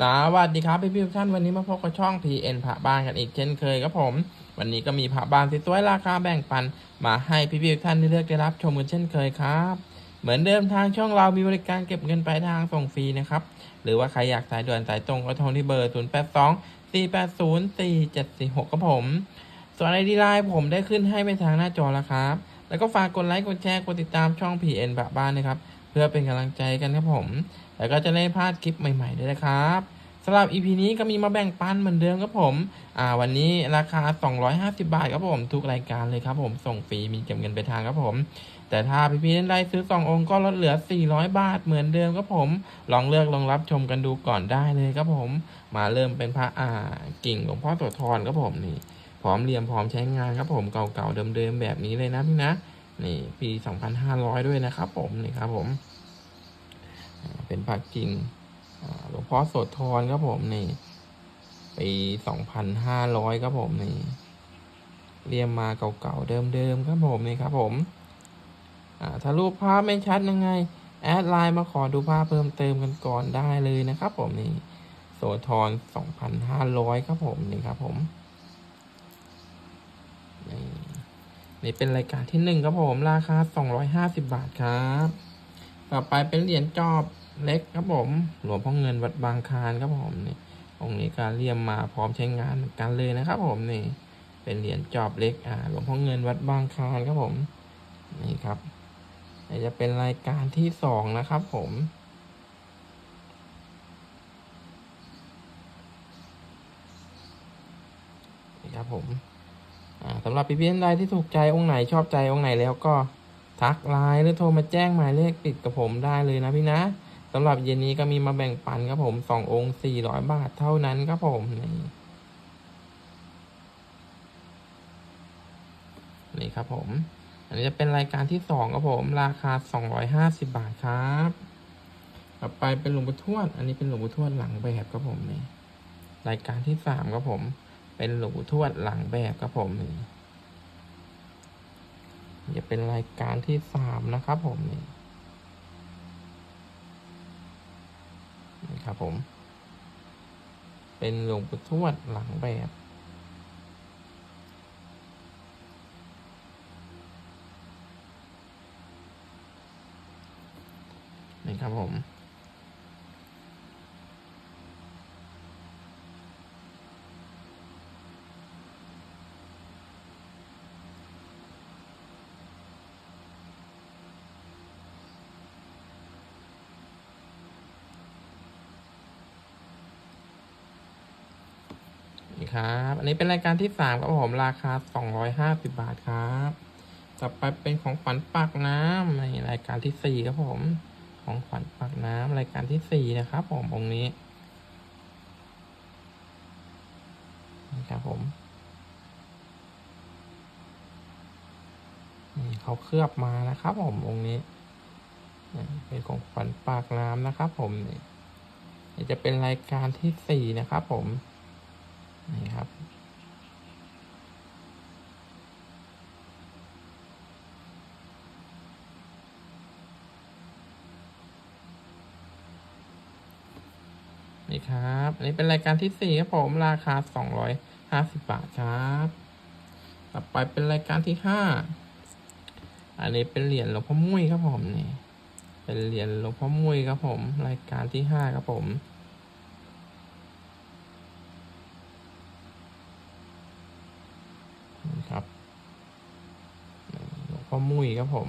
สวัสดีครับพี่พี่ทุกท่านวันนี้มาพบกับช่อง PN พระบ้านกันอีกเช่นเคยครับผม วันนี้ก็มีพระบ้านสวยๆราคาแบ่งปัน มาให้พี่พี่ทุกท่านได้เลือกได้รับชมกันเช่นเคยครับ เหมือนเดิมทางช่องเรามีบริการเก็บเงินปลายทางส่งฟรีนะครับ หรือว่าใครอยากสายด่วนสายตรงก็โทรที่เบอร์ 0 8 2 4 8 0 4 7 4 6ครับผม ส่วนไอดีไลน์ผมได้ขึ้นให้ไปทางหน้าจอแล้วครับ แล้วก็ฝากกดไลค์กดแชร์กดติดตามช่อง PN พระบ้านนะครับ เพื่อเป็นกำลังใจกันครับผม แล้วก็จะไม่พลาดคลิปใหม่ๆด้วยนะครับสำหรับ EP นี้ก็มีมาแบ่งปันเหมือนเดิมครับผม อ่า วันนี้ราคา 250 บาทครับผม ทุกรายการเลยครับผม ส่งฟรี มีเก็บเงินไปทางครับผม แต่ถ้าพี่ๆท่านใดซื้อ 2 องค์ก็ลดเหลือ 400 บาทเหมือนเดิมครับผม ลองเลือกลองรับชมกันดูก่อนได้เลยครับผม มาเริ่มเป็นพระอ่า กิ่งหลวงพ่อโสธรครับผมนี่ พร้อมเรียมพร้อมใช้งานครับผม เก่าๆเดิมๆแบบนี้เลยนะพี่นะ นี่ปี 2,500 ด้วยนะครับผม นี่ครับผม เป็นพระกิ่งหลวงพ่อโสธรครับผมนี่ปีสองพันห้าร้อยครับผมนี่เรียมมาเก่าๆเดิมๆครับผมนี่ครับผมถ้ารูปภาพไม่ชัดยังไง แอดไลน์มาขอดูภาพเพิ่มเติมกันก่อนได้เลยนะครับ ผมนี่โสธรสองพันห้าร้อยครับผมนี่ครับผมนี่นี่เป็นรายการที่หนึ่งครับผม ราคาสองร้อยห้าสิบบาทครับ ต่อไปเป็นเหรียญจอบเล็กครับผม หลวงพ่อเงินวัดบางคานครับผมนี่องค์นี้ก็เรียมมาพร้อมใช้งานเหมือนกันเลยนะครับผมนี่ เป็นเหรียญจอบเล็กอ่าหลวงพ่อเงินวัดบางคานครับผมนี่ครับนี่จะเป็นรายการที่สองนะครับผมนี่ครับผมอ่าสำหรับพี่ๆท่านใดที่ถูกใจองค์ไหนชอบใจองค์ไหนแล้วก็ ทักไลน์หรือโทรมาแจ้งหมายเลขติดกับผมได้เลยนะพี่นะสำหรับเย็นนี้ก็มีมาแบ่งปันครับผมสององค์สี่ร้อยบาทเท่านั้นครับผมนี่นี่ครับผม อันนี้จะเป็นรายการที่สองครับผม ราคาสองร้อยห้าสิบาทครับต่อไปเป็นหลวงปู่ทวด อันนี้เป็นหลวงปู่ทวดหลังแบบครับผมนี่ รายการที่สามครับผม เป็นหลวงปู่ทวดหลังแบบครับผมนี่ จะเป็นรายการที่สามนะครับผมนี่นะครับผม เป็นหลวงปู่ทวดหลังแบบนี่ครับผม ครับ อันนี้เป็นรายการที่สามครับผมราคาสองร้อยห้าสิบาทครับ ต่อไปเป็นของขวัญปากน้ำในรายการที่สี่ครับผม ของขวัญปากน้ำรายการที่สี่นะครับ ผมองค์นี้นี่ครับผมนี่เขาเคลือบมานะครับ ผมองค์นี้เป็นของขวัญปากน้ำนะครับ ผมนี่นี่จะเป็นรายการที่สี่นะครับ ผม นี่ครับ นี่ครับอันนี้เป็นรายการที่สี่ครับผมราคาสองร้อยห้าสิบบาทครับ ต่อไปเป็นรายการที่ห้าอันนี้เป็นเหรียญหลวงพ่อมุ้ยครับผมนี่เป็นเหรียญหลวงพ่อมุ้ยครับผม รายการที่ห้าครับผม นี่ครับหลวง พ่อมุ้ยครับผม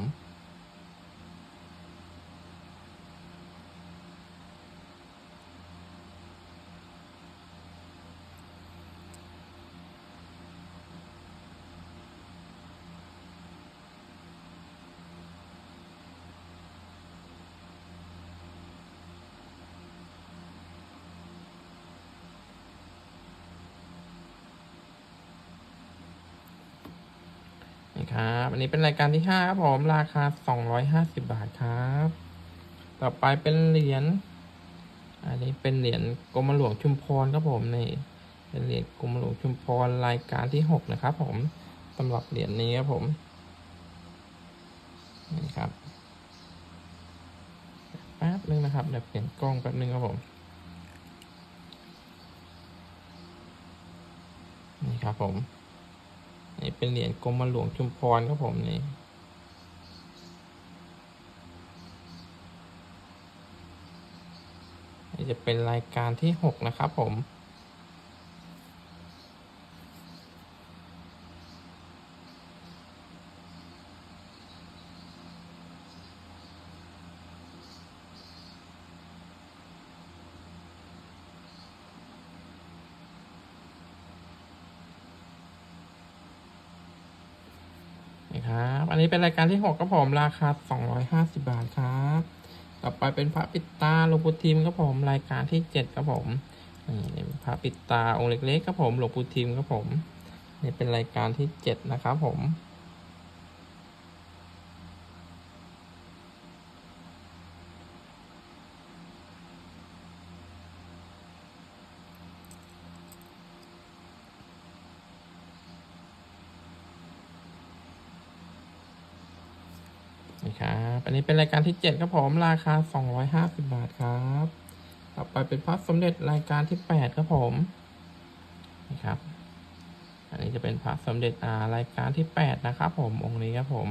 ันนี้เป็นรายการที่5ครับผม ราคา250บาทครับ ต่อไปเป็นเหรียญ อันนี้เป็นเหรียญกรมหลวงชุมพรครับผมนี่เป็นเหรียญกรมหลวงชุมพรรายการที่6นะครับ ผมสำหรับเหรียญนี้ครับผมนี่ครับแป๊บนึงนะครับเดี๋ยวเปลี่ยนกล้องแป๊บนึงครับผมนี่ครับผม นี่เป็นเหรียญกรมหลวงชุมพรครับผมนี่นี่จะเป็นรายการที่หกนะครับผม นี่ครับ อั นี้เป็นรายการที่หกครับผมราคาสองร้อยห้าสิบาทครับ ต่อไปเป็นพระปิดตาหลวงปู่ทิมครับผมรายการที่เจ็ดครับผมนี่พระปิดตาองค์เล็กๆครับผมหลวงปู่ทิมครับผม นี่เป็นรายการที่เจ็ดนะครับผม นี่ครับ อันนี้เป็นรายการที่เจ็ดครับผมราคาสองร้อยห้าสิบาทครับ ต่อไปเป็นพระสมเด็จรายการที่แปดครับผมนี่ครับ อันนี้จะเป็นพระสมเด็จอ่ารายการที่แปดนะครับผมองค์นี้ครับผม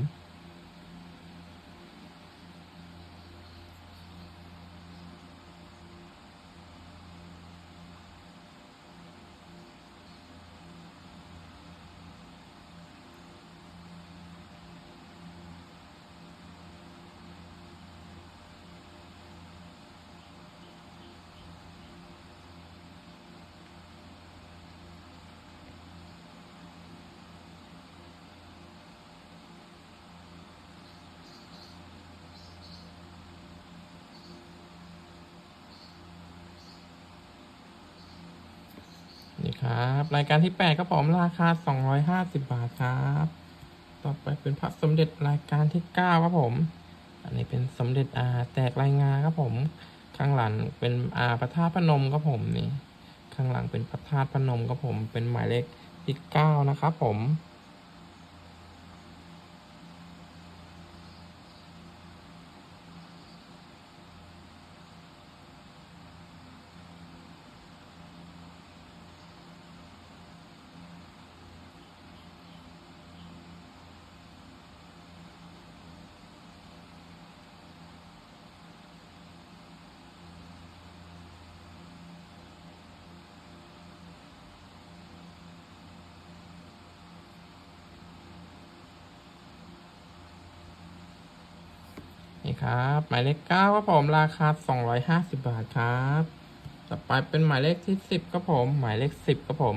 นี่ ครับ รายการที่แปดครับผมราคาสองร้อยห้าสิบาทครับ ต่อไปเป็นพระสมเด็จรายการที่เก้าครับผม อันนี้เป็นสมเด็จอาแตกรายงานครับผม ข้างหลังเป็นอาพระธาตุพนมครับผมนี่ ข้างหลังเป็นพระธาตุพนมครับผม เป็นหมายเลขที่เก้านะครับผม นี่ครับหมายเลขเก้าครับผมราคาสองร้อยห้าสิบาทครับต่อไปเป็นหมายเลขที่สิบครับผม หมายเลขสิบครับผม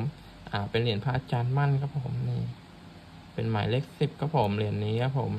อ่าเป็นเหรียญพระอาจารย์มั่นครับผมนี่เป็นหมายเลขสิบครับผมเหรียญนี้ครับผม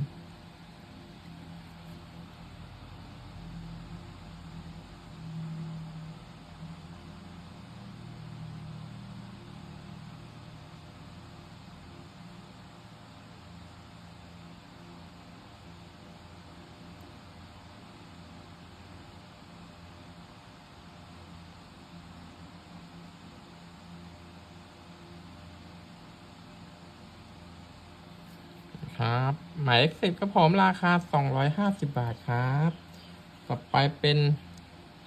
ครับ หมายเลขสิบครับผมราคาสองร้อยห้าสิบาทครับ ต่อไปเป็น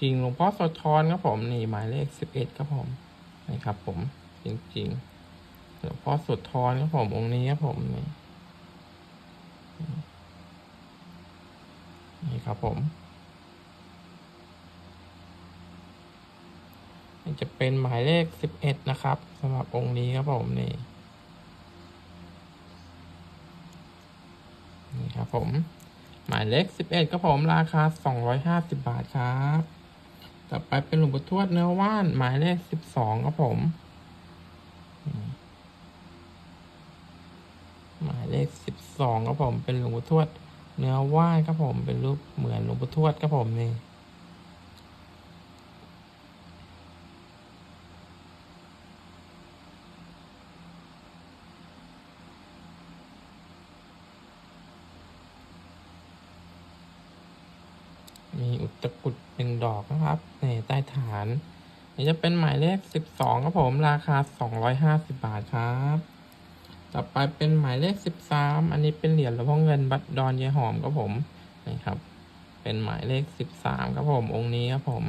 จริงหลวงพ่อโสธรครับผมนี่หมายเลขสิบเอ็ดครับผมนี่ครับผมจริงๆหลวงพ่อโสธรครับผมองค์นี้ครับผมนี่นี่ครับผมนี่จะเป็นหมายเลขสิบเอ็ดนะครับสำหรับองค์นี้ครับผมนี่ นี่ครับ ผม หมายเลขสิบเอ็ดครับผมราคาสองร้อยห้าสิบาทครับ ต่อไปเป็นหลวงปู่ทวดเนื้อว่าน หมายเลขสิบสองครับผม หมายเลขสิบสองครับผมเป็นหลวงปู่ทวด เนื้อว่านครับผมเป็นรูปเหมือนหลวงปู่ทวดครับผมนี่ มีอุ ตะกุดหนึ่งดอกนะครับนี่ใต้ฐาน นี่จะเป็นหมายเลขสิบสองครับผมราคาสองร้อยห้าสิบบาทครับ ต่อไปเป็นหมายเลขสิบสามอันนี้เป็นเหรียญหลวงพ่อเงินบัตรดอนยายหอมครับผมนี่ครับ เป็นหมายเลขสิบสามครับผมองค์นี้ครับผม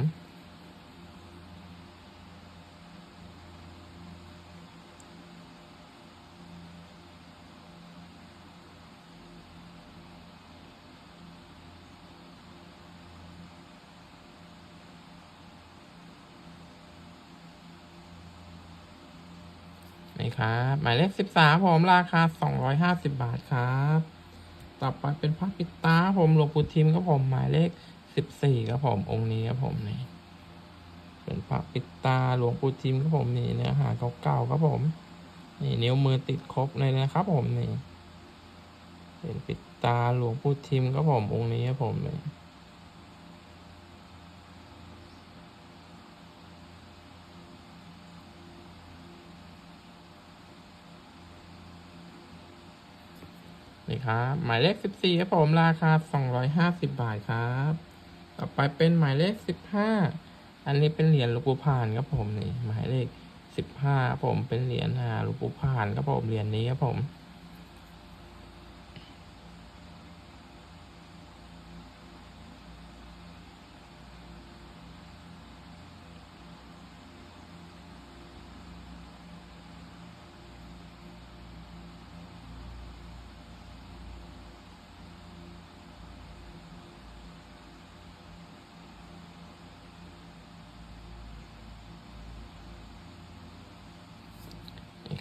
ครับ หมายเลขสิบสามผมราคาสองร้อยห้าสิบบาทครับ ต่อไปเป็นพระปิตาผมหลวงปู่ทิมครับผมหมายเลขสิบสี่ครับผมองค์นี้ครับผมนี่เป็นพระปิตาหลวงปู่ทิมครับผมนี่เนื้อหาเก่าๆครับผม นี่นิ้วมือติดครบเลยนะครับผมนี่เป็นปิตาหลวงปู่ทิมครับผมองค์นี้ครับผมนี่ีครับ หมายเลขสิบสี่ครับผมราคาสองร้อยห้าสิบบาทครับ ต่อไปเป็นหมายเลขสิบห้าอันนี้เป็นเหรียญลูกปูพานครับผมนี่หมายเลขสิบห้าผมเป็นเหรียญหาลูกปูพานครับผมเหรียญนี้ครับผม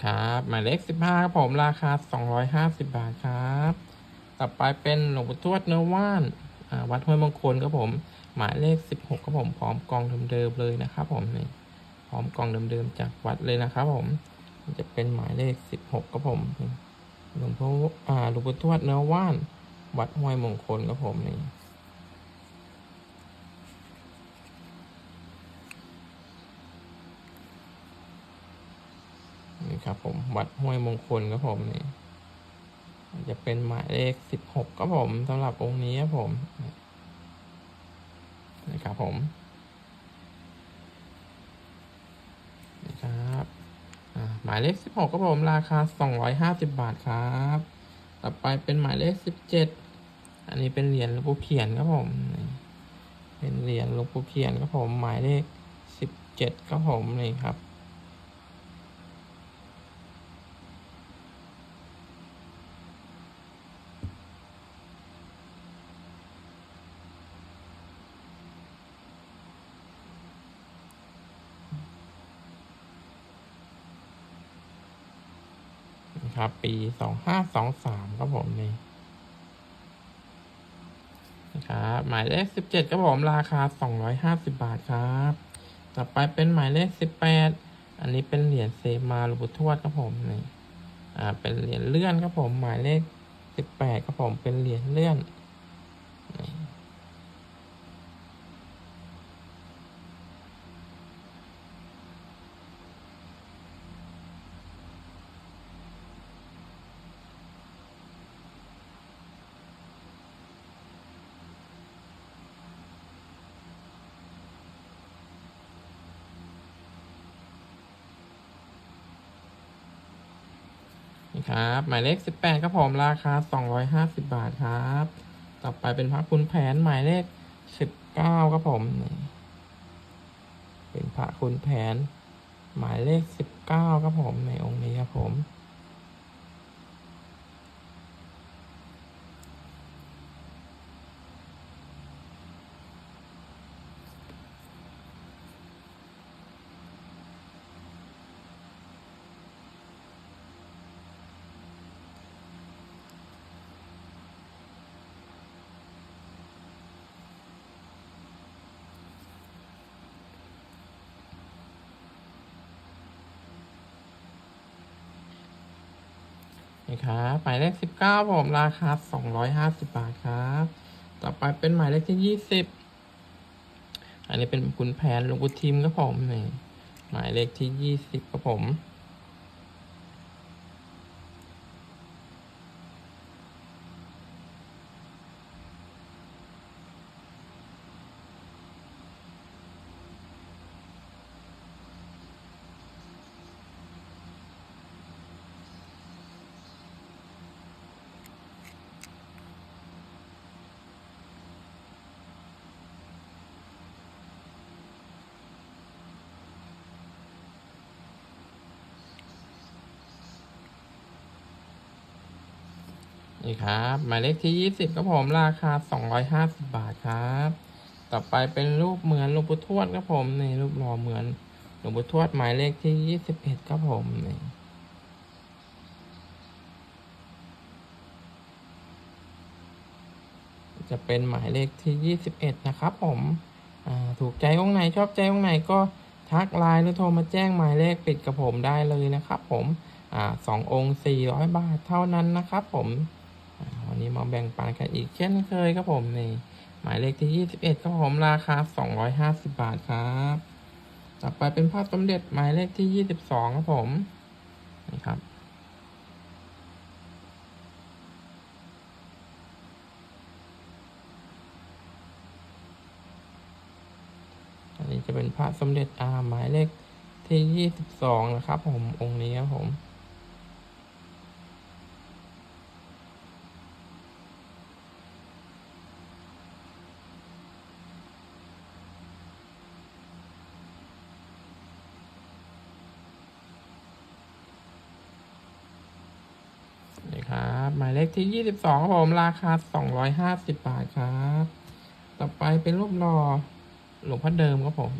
ครับหมายเลขสิบห้าครับผมราคาสองร้อยห้าสิบบาทครับ ต่อไปเป็นหลวงปู่ทวดเนื้อว่านวัดห้วยมงคลครับผม หมายเลขสิบหกครับผมพร้อมกองเดิมๆเลยนะครับผมนี่พร้อมกองเดิมๆจากวัดเลยนะครับผมจะเป็นหมายเลขสิบหกครับผมหลวงพ่ออาหลวงปู่ทวดเนื้อว่าน วัดห้วยมงคลครับผมนี่ นี่ ครับผม วัดห้วยมงคลครับผมนี่จะเป็นหมายเลขสิบหกครับผมสำหรับองค์นี้ครับผมนี่ครับผมนี่ครับหมายเลขสิบหกครับผมราคาสองร้อยห้าสิบบาทครับ ต่อไปเป็นหมายเลขสิบเจ็ดอันนี้เป็นเหรียญหลวงปู่เขียนครับผมเป็นเหรียญหลวงปู่เขียนครับผมหมายเลขสิบเจ็ดครับผมนี่ครับ ปีสองห้าสองสามครับผมนี่นะครับหมายเลขสิบเจ็ดครับผมราคาสองร้อยห้าสิบบาทครับ ต่อไปเป็นหมายเลขสิบแปดอันนี้เป็นเหรียญเซมาหลวงปู่ทวดครับผมนี่อ่าเป็นเหรียญเลื่อนครับผมหมายเลขสิบแปดครับผมเป็นเหรียญเลื่อน ครับ หมายเลขสิบแปดครับผมราคาสองร้อยห้าสิบบาทครับ ต่อไปเป็นพระคุณแผนหมายเลขสิบเก้าครับผมเป็นพระคุณแผน หมายเลขสิบเก้าครับผมในองค์นี้ครับผม นี่ครับหมายเลขสิบเก้าผมราคาสองร้อยห้าสิบบาทครับ ต่อไปเป็นหมายเลขที่ยี่สิบอันนี้เป็นคุณแผนลงกุทิมครับผมนี่หมายเลขที่ยี่สิบครับผม นี่ครับหมายเลขที่ 20ครับผมราคา 250 บาทครับ ต่อไปเป็นรูปเหมือนหลวงปู่ทวดครับผมนี่รูปหล่อเหมือนหลวงปู่ทวดหมายเลขที่ 21ครับผมนี่จะเป็นหมายเลขที่ 21 นะครับผมถูกใจองค์ไหนชอบใจองค์ไหนก็ทักไลน์หรือโทรมาแจ้งหมายเลขปิดกับผมได้เลยนะครับผมอสององค์400 บาทเท่านั้นนะครับผม วันนี้มาแบ่งปันกันอีกเช่นเคยครับผมนี่หมายเลขที่ 21ครับผมราคา 250 บาทครับต่อไปเป็นภาพสมเด็จหมายเลขที่ 22ครับผมนี่ครับอันนี้จะเป็นพระสมเด็จอาหมายเลขที่ 22 นะครับผมองค์นี้ครับผม นี่ครับ หมายเลข ที่ 22ครับผมราคา 250 บาทครับ ต่อไปเป็นรูปหล่อหลวงพ่อเดิมครับผม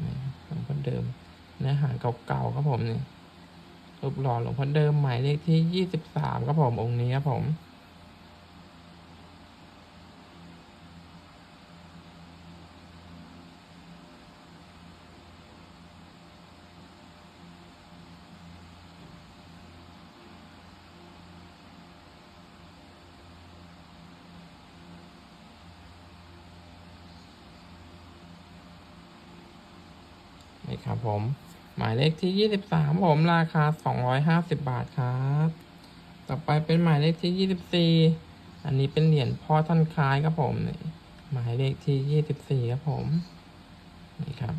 หลวงพ่อเดิมเนื้อหาเก่าๆครับผมนี่รูปหล่อหลวงพ่อเดิมหมายเลขที่ 23ครับผมองค์นี้ครับผม นี่ครับผม หมายเลขที่ 23 ผมราคา 250 บาทครับ ต่อไปเป็นหมายเลขที่ 24 อันนี้เป็นเหรียญพ่อท่านคล้ายครับผมนี่หมายเลขที่ 24 ครับผม นี่ครับ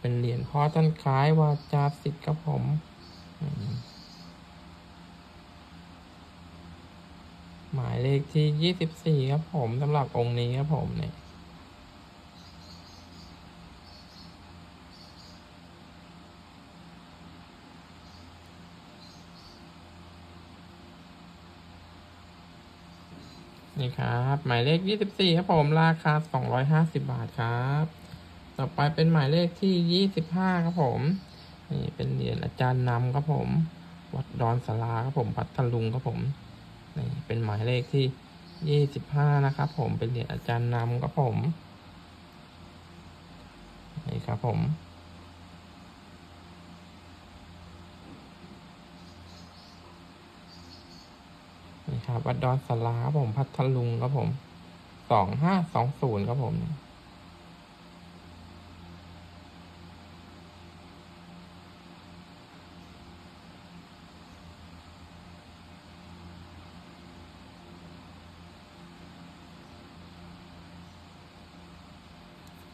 เป็นเหรียญพ่อท่านคล้ายวาจาสิทธิ์ครับผมอืมหมายเลขที่ 24 ครับผมสำหรับองค์นี้ครับผมเนี่ย นี่ครับ หมายเลข 24 ครับผมราคา 250 บาทครับ ต่อไปเป็นหมายเลขที่ 25 ครับผม นี่เป็นเหรียญอาจารย์นำครับผม วัดดอนสาราครับผมพัทลุงครับผมนี่เป็นหมายเลขที่ 25 นะครับผมเป็นเหรียญอาจารย์นำครับผมนี่ครับผม นี่ครับวัดดอนสาราครับผมพัทลุงครับผมสองห้าสองศูนย์ครับผม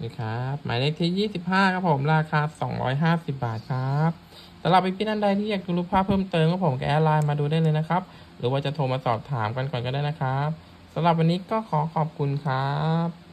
นี่ครับหมายเลขที่ยี่สิบห้าครับผมราคาสองร้อยห้าสิบาทครับสำหรับพี่ๆท่านใดที่อยากดูรูปภาพเพิ่มเติมก็ผมแอดไลน์มาดูได้เลยนะครับ หรือว่าจะโทรมาสอบถามกันก่อนก็ได้นะครับสำหรับวันนี้ก็ขอขอบคุณครับ